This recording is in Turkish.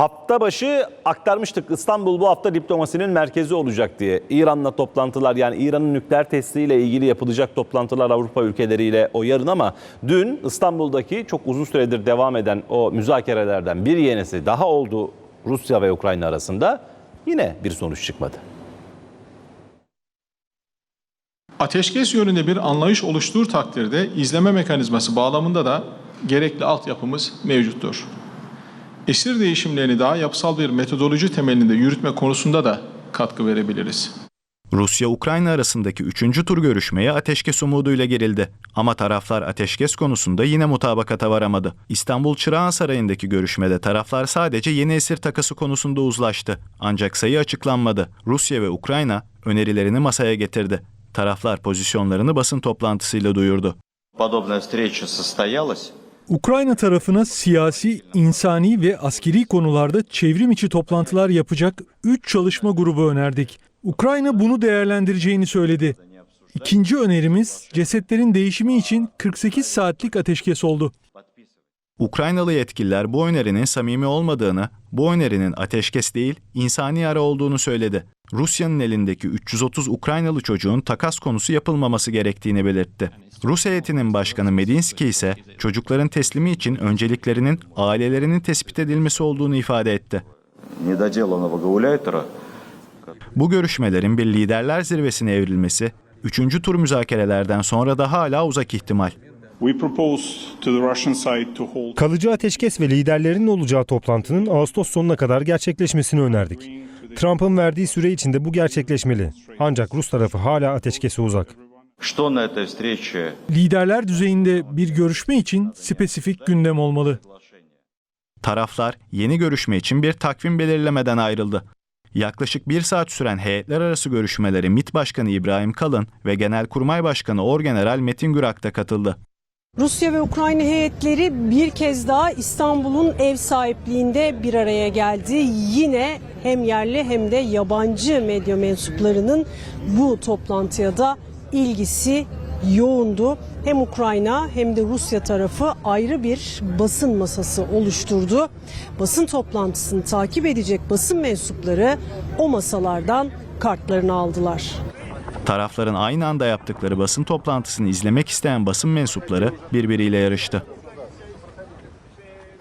Hafta başı aktarmıştık İstanbul bu hafta diplomasinin merkezi olacak diye. İran'la toplantılar yani İran'ın nükleer testiyle ilgili yapılacak toplantılar Avrupa ülkeleriyle o yarın ama dün İstanbul'daki çok uzun süredir devam eden o müzakerelerden bir yenisi daha oldu Rusya ve Ukrayna arasında yine bir sonuç çıkmadı. Ateşkes yönünde bir anlayış oluştuğu takdirde izleme mekanizması bağlamında da gerekli altyapımız mevcuttur Esir değişimlerini daha yapısal bir metodoloji temelinde yürütme konusunda da katkı verebiliriz. Rusya-Ukrayna arasındaki 3. tur görüşmeye ateşkes umuduyla girildi. Ama taraflar ateşkes konusunda yine mutabakata varamadı. İstanbul Çırağan Sarayı'ndaki görüşmede taraflar sadece yeni esir takası konusunda uzlaştı. Ancak sayı açıklanmadı. Rusya ve Ukrayna önerilerini masaya getirdi. Taraflar pozisyonlarını basın toplantısıyla duyurdu. Подобная встреча состоялась. Ukrayna tarafına siyasi, insani ve askeri konularda çevrim içi toplantılar yapacak 3 çalışma grubu önerdik. Ukrayna bunu değerlendireceğini söyledi. İkinci önerimiz cesetlerin değişimi için 48 saatlik ateşkes oldu. Ukraynalı yetkililer bu önerinin samimi olmadığını, bu önerinin ateşkes değil, insani ara olduğunu söyledi. Rusya'nın elindeki 330 Ukraynalı çocuğun takas konusu yapılmaması gerektiğini belirtti. Rus heyetinin başkanı Medinski ise çocukların teslimi için önceliklerinin ailelerinin tespit edilmesi olduğunu ifade etti. Bu görüşmelerin bir liderler zirvesine evrilmesi, üçüncü tur müzakerelerden sonra da hala uzak ihtimal. Kalıcı ateşkes ve liderlerin olacağı toplantının Ağustos sonuna kadar gerçekleşmesini önerdik. Trump'ın verdiği süre içinde bu gerçekleşmeli. Ancak Rus tarafı hala ateşkese uzak. Liderler düzeyinde bir görüşme için spesifik gündem olmalı. Taraflar yeni görüşme için bir takvim belirlemeden ayrıldı. Yaklaşık bir saat süren heyetler arası görüşmeleri MİT Başkanı İbrahim Kalın ve Genelkurmay Başkanı Orgeneral Metin Gürak da katıldı. Rusya ve Ukrayna heyetleri bir kez daha İstanbul'un ev sahipliğinde bir araya geldi. Yine hem yerli hem de yabancı medya mensuplarının bu toplantıya da ilgisi yoğundu. Hem Ukrayna hem de Rusya tarafı ayrı bir basın masası oluşturdu. Basın toplantısını takip edecek basın mensupları o masalardan kartlarını aldılar. Tarafların aynı anda yaptıkları basın toplantısını izlemek isteyen basın mensupları birbiriyle yarıştı.